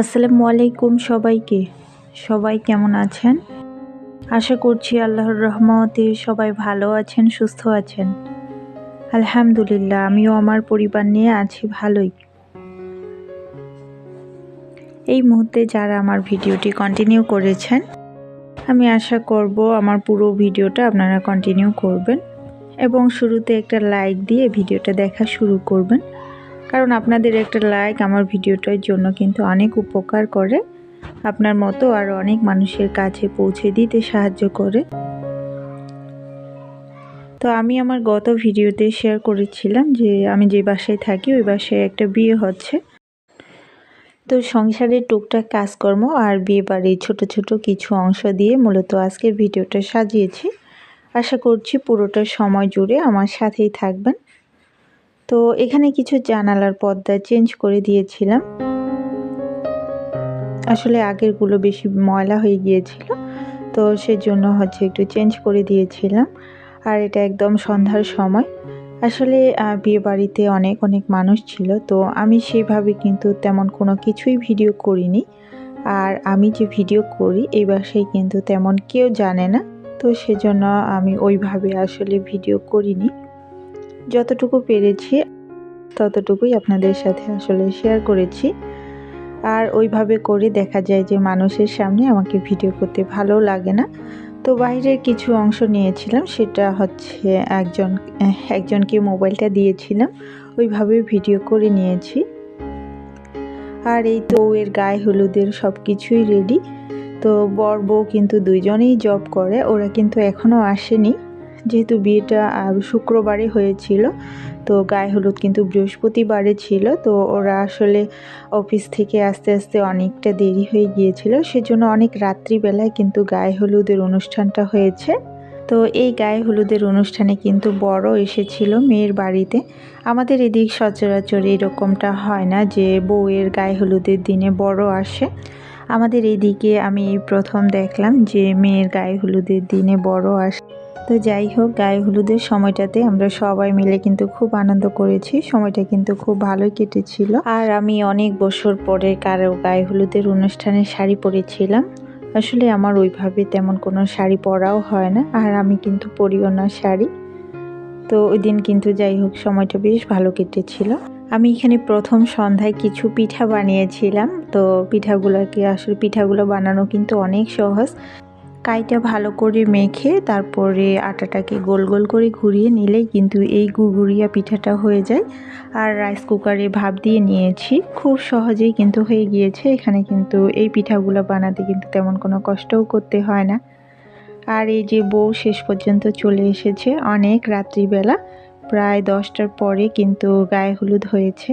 আসসালামু আলাইকুম সবাইকে। সবাই কেমন আছেন? আশা করছি আল্লাহর রহমতে সবাই ভালো আছেন, সুস্থ আছেন। আলহামদুলিল্লাহ, আমিও আমার পরিবার নিয়ে আছি ভালোই। এই মুহূর্তে যারা আমার ভিডিওটি কন্টিনিউ করেছেন, আমি আশা করব আমার পুরো ভিডিওটা আপনারা কন্টিনিউ করবেন এবং শুরুতে একটা লাইক দিয়ে ভিডিওটা দেখা শুরু করবেন। কারণ আপনাদের একটা লাইক আমার ভিডিওটার জন্য কিন্তু অনেক উপকার করে। আপনার মতো আর অনেক মানুষের কাছে পৌঁছে দিতে সাহায্য করে। তো আমি আমার গত ভিডিওতে শেয়ার করেছিলাম যে আমি যে বাসায় থাকি, ওই বাসায় একটা বিয়ে হচ্ছে। তো সংসারের টুকটাক কাজকর্ম আর বিয়ে বাড়ির ছোটো ছোটো কিছু অংশ দিয়ে মূলত আজকের ভিডিওটা সাজিয়েছি। আশা করছি পুরোটা সময় জুড়ে আমার সাথেই থাকবেন। তো এখানে কিছু জানালার পর্দা চেঞ্জ করে দিয়েছিলাম। আসলে আগেরগুলো বেশি ময়লা হয়ে গিয়েছিল, তো সেজন্য হচ্ছে একটু চেঞ্জ করে দিয়েছিলাম। আর এটা একদম সন্ধ্যার সময়। আসলে বিয়ে বাড়িতে অনেক অনেক মানুষ ছিল, তো আমি সেভাবে কিন্তু তেমন কোনো কিছুই ভিডিও করিনি। আর আমি যে ভিডিও করি, এই বাসায় কিন্তু তেমন কেউ জানে না, তো সেজন্য আমি ওইভাবে আসলে ভিডিও করিনি। যতটুকু পেরেছি, ততটুকুই আপনাদের সাথে আসলে শেয়ার করেছি। আর ওইভাবে করে দেখা যায় যে মানুষের সামনে আমাকে ভিডিও করতে ভালো লাগে না। তো বাইরের কিছু অংশ নিয়েছিলাম, সেটা হচ্ছে একজন, একজনকে মোবাইলটা দিয়েছিলাম, ওইভাবে ভিডিও করে নিয়েছি। আর এই তো এর গায়ে হলুদের সব কিছুই রেডি তো বর বউ কিন্তু দুইজনেই জব করে, ওরা কিন্তু এখনও আসেনি। যেহেতু বিয়েটা শুক্রবারে হয়েছিল, তো গায়ে হলুদ কিন্তু বৃহস্পতিবারে ছিল, তো ওরা আসলে অফিস থেকে আস্তে আস্তে অনেকটা দেরি হয়ে গিয়েছিল, সেজন্য অনেক রাত্রিবেলায় কিন্তু গায়ে হলুদের অনুষ্ঠানটা হয়েছে। তো এই গায়ে হলুদের অনুষ্ঠানে কিন্তু বড় এসেছিল মেয়ের বাড়িতে। আমাদের এদিক সচরাচর এরকমটা হয় না যে বউয়ের গায়ে হলুদের দিনে বড় আসে। আমাদের এইদিকে আমি প্রথম দেখলাম যে মেয়ের গায়ে হলুদের দিনে বড় আসে। তো যাই হোক, গায়ে হলুদের সময়টাতে আমরা সবাই মিলে কিন্তু খুব আনন্দ করেছি। সময়টা কিন্তু খুব ভালোই কেটেছিল। আর আমি অনেক বছর পরে কারও গায়ে হলুদের অনুষ্ঠানে শাড়ি পরেছিলাম। আসলে আমার ওইভাবে তেমন কোনো শাড়ি পরাও হয় না। আর আমি কিন্তু পরিও না শাড়ি। তো ওই দিন কিন্তু যাই হোক, সময়টা বেশ ভালো কেটেছিল। আমি এখানে প্রথম সন্ধ্যায় কিছু পিঠা বানিয়েছিলাম। তো পিঠাগুলোকে আসলে পিঠাগুলো বানানো কিন্তু অনেক সহজ। কাইটা ভালো করে মেখে তারপরে আটাটাকে গোল গোল করে ঘুরিয়ে নিলেই কিন্তু এই গুড়গুড়িয়া পিঠাটা হয়ে যায়। আর রাইস কুকারে ভাব দিয়ে নিয়েছি। খুব সহজেই কিন্তু হয়ে গিয়েছে। এখানে কিন্তু এই পিঠাগুলো বানাতে কিন্তু তেমন কোনো কষ্টও করতে হয় না। আর এই যে বউ শেষ পর্যন্ত চলে এসেছে অনেক রাত্রিবেলা। প্রায় দশটার পরে কিন্তু গায়ে হলুদ হয়েছে।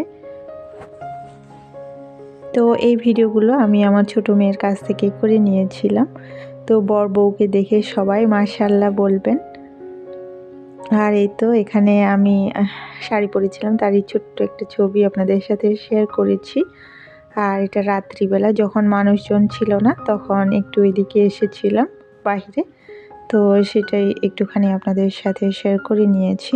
তো এই ভিডিওগুলো আমি আমার ছোট মেয়ের কাছ থেকে করে নিয়েছিলাম। তো বর বউকে দেখে সবাই মার্শাল্লাহ বলবেন। আর এই তো এখানে আমি শাড়ি পরেছিলাম, তারই ছোট্ট একটা ছবি আপনাদের সাথে শেয়ার করেছি। আর এটা রাত্রিবেলা, যখন মানুষজন ছিল না, তখন একটু এদিকে এসেছিলাম বাহিরে। তো সেটাই একটুখানি আপনাদের সাথে শেয়ার করে নিয়েছি।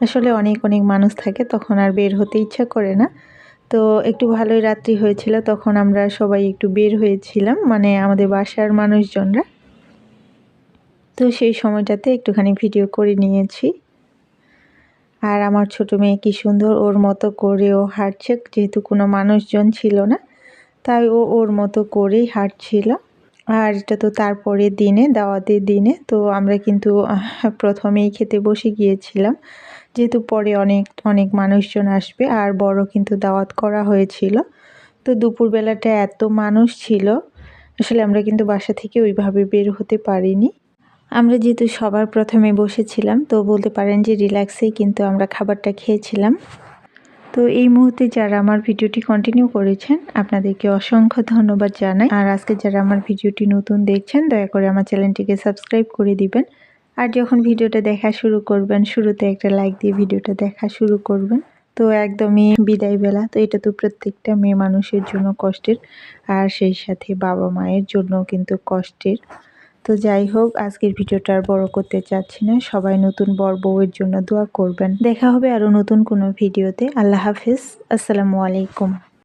আসলে অনেক অনেক মানুষ থাকে, তখন আর বের হতে ইচ্ছা করে না। তো একটু ভালোই রাত্রি হয়েছিল, তখন আমরা সবাই একটু বের হয়েছিলাম মানে আমাদের বাসার মানুষজনরা। তো সেই সময়টাতে একটুখানি ভিডিও করে নিয়েছি। আর আমার ছোট মেয়ে কি সুন্দর ওর মতো করে ও হাঁটছে, যেহেতু কোনো মানুষজন ছিল না, তাই ও ওর মতো করেই হাঁটছিল। আর এটা তো তারপরে দিনে, দাওয়াতের দিনে। তো আমরা কিন্তু প্রথমেই খেতে বসে গিয়েছিলাম। যেহেতু পরে অনেক অনেক মানুষজন আসবে, আর বড় কিন্তু দাওয়াত করা হয়েছিল। তো দুপুরবেলাটা এত মানুষ ছিল, আসলে আমরা কিন্তু বাসা থেকে ওইভাবে বের হতে পারিনি। আমরা যেহেতু সবার প্রথমে বসেছিলাম, তো বলতে পারেন যে রিল্যাক্সেই কিন্তু আমরা খাবারটা খেয়েছিলাম। তো এই মুহূর্তে যারা আমার ভিডিওটি কন্টিনিউ করেছেন, আপনাদেরকে অসংখ্য ধন্যবাদ জানাই। আর আজকে যারা আমার ভিডিওটি নতুন দেখছেন, দয়া করে আমার চ্যানেলটিকে সাবস্ক্রাইব করে দিবেন। আর যখন ভিডিওটা দেখা শুরু করবেন, শুরুতে একটা লাইক দিয়ে ভিডিওটা দেখা শুরু করবেন। তো একদমই বিদায় বেলা তো এটা তো প্রত্যেকটা মেয়ে মানুষের জন্য কষ্টের, আর সেই সাথে বাবা মায়ের জন্য কিন্তু কষ্টের। তো যাই হোক, আজকের ভিডিওটা আর বড় করতে চাচ্ছি না। সবাই নতুন বর বউয়ের জন্য দোয়া করবেন। দেখা হবে আরও নতুন কোনো ভিডিওতে। আল্লাহ হাফিজ। আসসালামু আলাইকুম।